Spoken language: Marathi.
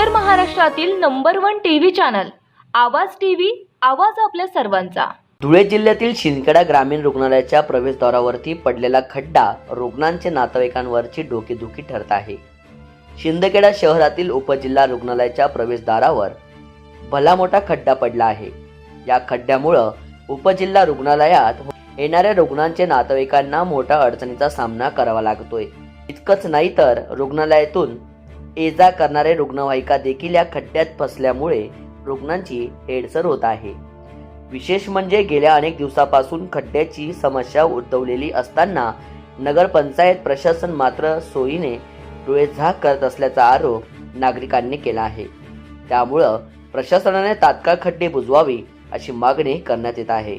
उत्तर महाराष्ट्रातील number one TV channel Awaaz TV Awaaz आपल्या सर्वांचा. धुळे जिल्ह्यातील शिंदखेडा ग्रामीण रुग्णालयाच्या प्रवेशद्वारावरती पडलेला खड्डा रुग्णांचे नातेवाईकांवरची डोकेदुखी ठरत आहे. शिंदखेडा शहरातील उपजिल्हा रुग्णालयाच्या प्रवेशद्वारावर भला मोठा खड्डा पडला आहे. या खड्ड्यामुळं उपजिल्हा रुग्णालयात येणाऱ्या रुग्णांचे नातेवाईकांना मोठ्या अडचणीचा सामना करावा लागतोय. इतकंच नाही तर रुग्णालयातून ये जा करणारे रुग्णवाहिका देखील या खड्ड्यात फसल्यामुळे रुग्णांची हेडसर होत आहे. विशेष म्हणजे गेल्या अनेक दिवसापासून खड्ड्याची समस्या उद्भवलेली असताना नगरपंचायत प्रशासन मात्र सोयीने डोळेझाक करत असल्याचा आरोप नागरिकांनी केला आहे. त्यामुळं प्रशासनाने तात्काळ खड्डे बुजवावे अशी मागणी करण्यात येत आहे.